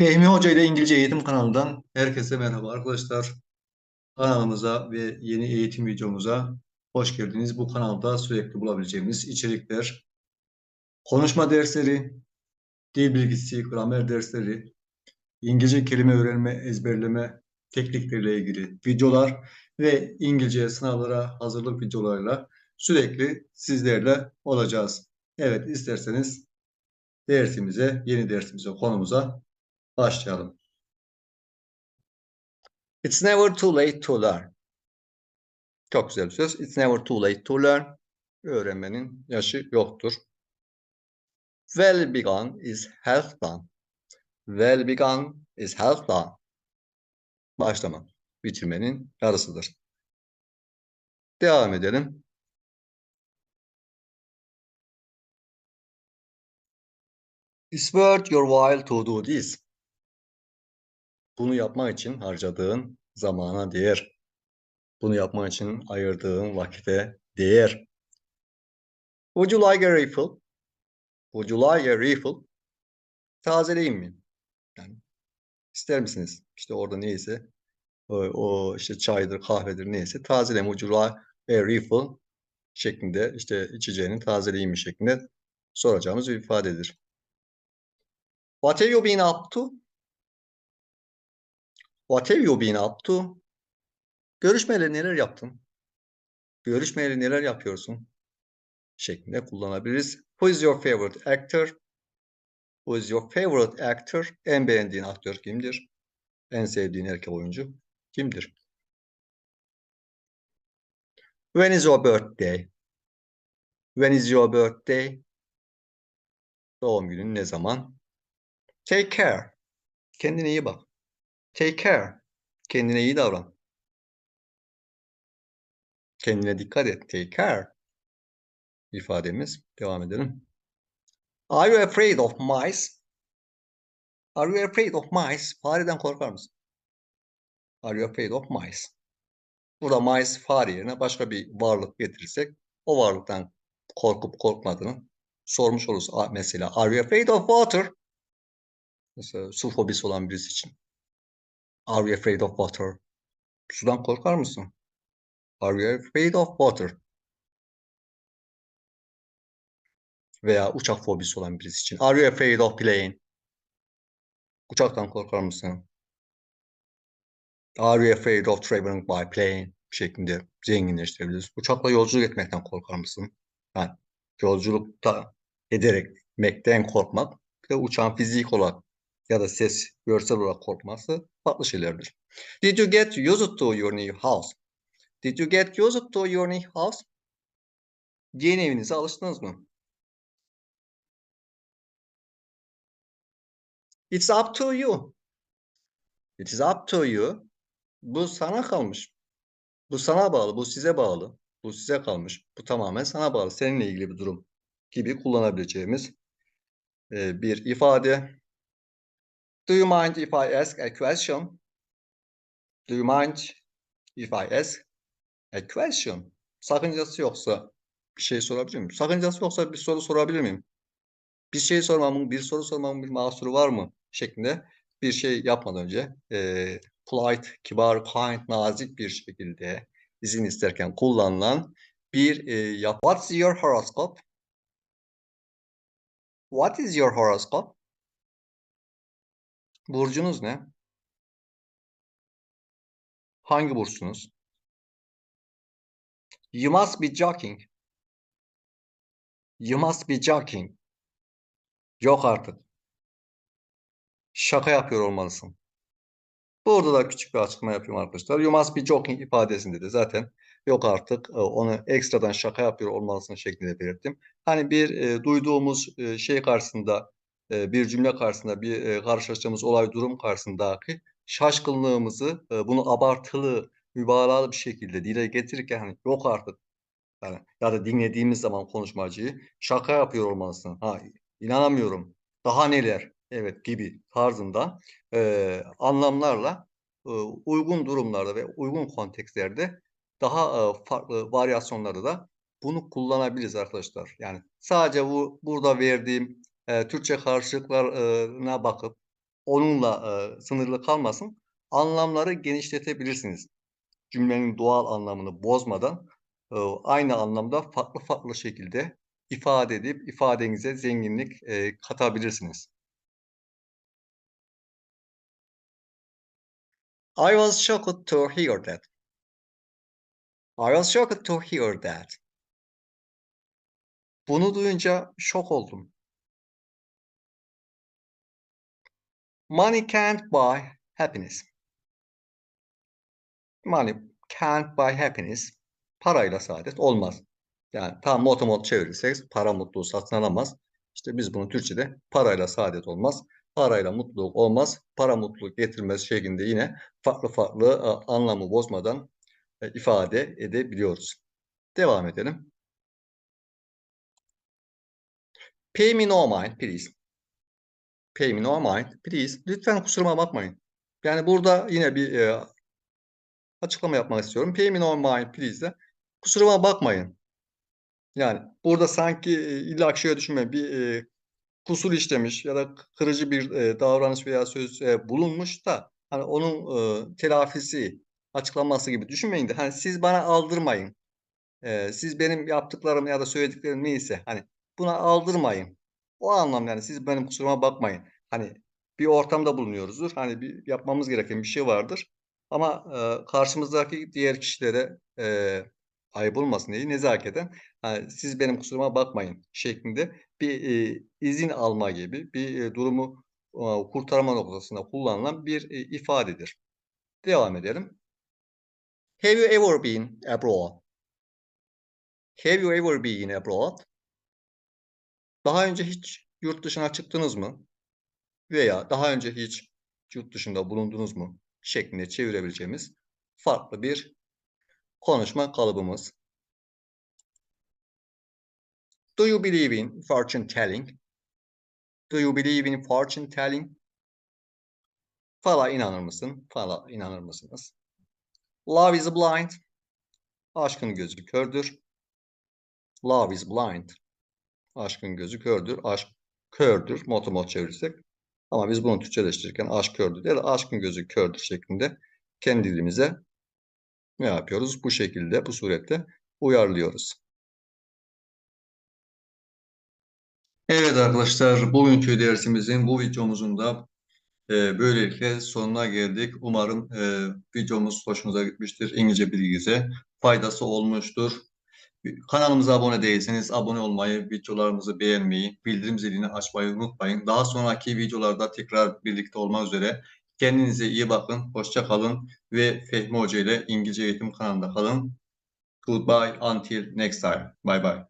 Fehmi Hoca ile İngilizce Eğitim kanalından herkese merhaba arkadaşlar. Kanalımıza ve yeni eğitim videomuza hoş geldiniz. Bu kanalda sürekli bulabileceğimiz içerikler, konuşma dersleri, dil bilgisi, gramer dersleri, İngilizce kelime öğrenme, ezberleme teknikleriyle ilgili videolar ve İngilizce sınavlara hazırlık videolarıyla sürekli sizlerle olacağız. Evet isterseniz dersimize, yeni dersimize, konumuza başlayalım. It's never too late to learn. Çok güzel bir söz. It's never too late to learn. Öğrenmenin yaşı yoktur. Well begun is half done. Well begun is half done. Başlama. Bitirmenin yarısıdır. Devam edelim. It's worth your while to do this. Bunu yapmak için harcadığın zamana değer. Bunu yapmak için ayırdığın vakite değer. Would you like a refill? Would you like a refill? Tazeleyeyim mi? Yani ister misiniz? İşte orada neyse o, o işte çaydır, kahvedir neyse tazeleyeyim. Would you like a refill? şeklinde işte içeceğinin tazeleyeyim mi şeklinde soracağımız bir ifadedir. What have you been up to? What have you been up to? Görüşmeyeli neler yaptın? Görüşmeyeli neler yapıyorsun? Şeklinde kullanabiliriz. Who is your favorite actor? Who is your favorite actor? En beğendiğin aktör kimdir? En sevdiğin erkek oyuncu kimdir? When is your birthday? When is your birthday? Doğum günün ne zaman? Take care. Kendine iyi bak. Take care. Kendine iyi davran. Kendine dikkat et. Take care. ifademiz. Devam edelim. Are you afraid of mice? Are you afraid of mice? Fareden korkar mısın? Are you afraid of mice? Burada mice fare yerine başka bir varlık getirirsek o varlıktan korkup korkmadığını sormuş oluruz. Mesela are you afraid of water? Mesela su fobisi olan birisi için. Are you afraid of water? Sudan korkar mısın? Are you afraid of water? Veya uçak fobisi olan birisi için. Are you afraid of plane? Uçaktan korkar mısın? Are you afraid of traveling by plane? şeklinde zenginleştirebiliriz. Uçakla yolculuk etmekten korkar mısın? Yani yolculukta ederek mekten korkmak ve uçağın fizik olarak ya da ses, görsel olarak korkması farklı şeylerdir. Did you get used to your new house? Did you get used to your new house? Yeni evinize alıştınız mı? It's up to you. It is up to you. Bu sana kalmış. Bu sana bağlı, bu size bağlı. Bu size kalmış. Bu tamamen sana bağlı. Seninle ilgili bir durum gibi kullanabileceğimiz bir ifade. Do you mind if I ask a question? Do you mind if I ask a question? Sakıncası yoksa bir şey sorabilir miyim? Sakıncası yoksa bir soru sorabilir miyim? Bir şey sormamın, bir soru sormamın bir mahsuru var mı? Şeklinde bir şey yapmadan önce e, polite, kibar, kind, nazik bir şekilde izin isterken kullanılan bir e, yap. What's your horoscope? What is your horoscope? Burcunuz ne? Hangi burçsunuz? You must be joking. You must be joking. Yok artık. Şaka yapıyor olmalısın. Burada da küçük bir açıklama yapayım arkadaşlar. You must be joking ifadesinde de zaten yok artık e, onu ekstradan şaka yapıyor olmalısın şeklinde belirttim. Hani bir e, duyduğumuz e, şey karşısında e, bir cümle karşısında bir e, karşılaştığımız olay durum karşısındaki şaşkınlığımızı e, bunu abartılı, mübalağalı bir şekilde dile getirirken hani yok artık yani ya da dinlediğimiz zaman konuşmacıyı şaka yapıyor olmalısın. Ha inanamıyorum. Daha neler? Evet gibi tarzında e, anlamlarla e, uygun durumlarda ve uygun kontekstlerde daha e, farklı varyasyonlarda da bunu kullanabiliriz arkadaşlar. Yani sadece bu burada verdiğim e, Türkçe karşılıklarına bakıp onunla e, sınırlı kalmasın. Anlamları genişletebilirsiniz. Cümlenin doğal anlamını bozmadan e, aynı anlamda farklı farklı şekilde ifade edip ifadenize zenginlik e, katabilirsiniz. I was shocked to hear that. I was shocked to hear that. Bunu duyunca şok oldum. Money can't buy happiness. Money can't buy happiness. Parayla saadet olmaz. Yani tam motomot çevirirsek para mutluluğu satın alamaz. İşte biz bunu Türkçe'de parayla saadet olmaz. Parayla mutluluk olmaz. Para mutluluk getirmez şeklinde yine farklı farklı e, anlamı bozmadan e, ifade edebiliyoruz. Devam edelim. Pay me no mind please. Pay me no mind please. Lütfen kusuruma bakmayın. Yani burada yine bir e, açıklama yapmak istiyorum. Pay me no mind please de kusuruma bakmayın. Yani burada sanki e, illa şöyle düşünmeyin. Bir e, kusur işlemiş ya da kırıcı bir e, davranış veya söz e, bulunmuş da hani onun e, telafisi açıklaması gibi düşünmeyin de hani siz bana aldırmayın. E, siz benim yaptıklarım ya da söylediklerim neyse hani buna aldırmayın. O anlamda yani siz benim kusuruma bakmayın. Hani bir ortamda bulunuyoruzdur. Hani bir yapmamız gereken bir şey vardır. Ama e, karşımızdaki diğer kişilere e, ayıp olmasın diye nezaketen hani siz benim kusuruma bakmayın şeklinde bir e, izin alma gibi bir e, durumu e, kurtarma noktasında kullanılan bir e, ifadedir. Devam edelim. Have you ever been abroad? Have you ever been abroad? Daha önce hiç yurt dışına çıktınız mı? Veya daha önce hiç yurt dışında bulundunuz mu? Şeklinde çevirebileceğimiz farklı bir konuşma kalıbımız. Do you believe in fortune telling? Do you believe in fortune telling? Fala inanır mısın? Fala inanır mısınız? Love is blind. Aşkın gözü kördür. Love is blind. Aşkın gözü kördür. Aşk kördür. Motomot çevirirsek. Ama biz bunu Türkçeleştirirken aşk kördür ya da aşkın gözü kördür şeklinde kendi dilimize ne yapıyoruz? Bu şekilde, bu surette uyarlıyoruz. Evet arkadaşlar, bugünkü dersimizin, bu videomuzun da e, böylelikle sonuna geldik. Umarım e, videomuz hoşunuza gitmiştir. İngilizce bilginize faydası olmuştur. Kanalımıza abone değilseniz abone olmayı, videolarımızı beğenmeyi, bildirim zilini açmayı unutmayın. Daha sonraki videolarda tekrar birlikte olmak üzere. Kendinize iyi bakın, hoşça kalın ve Fehmi Hoca ile İngilizce Eğitim kanalında kalın. Goodbye until next time. Bye bye.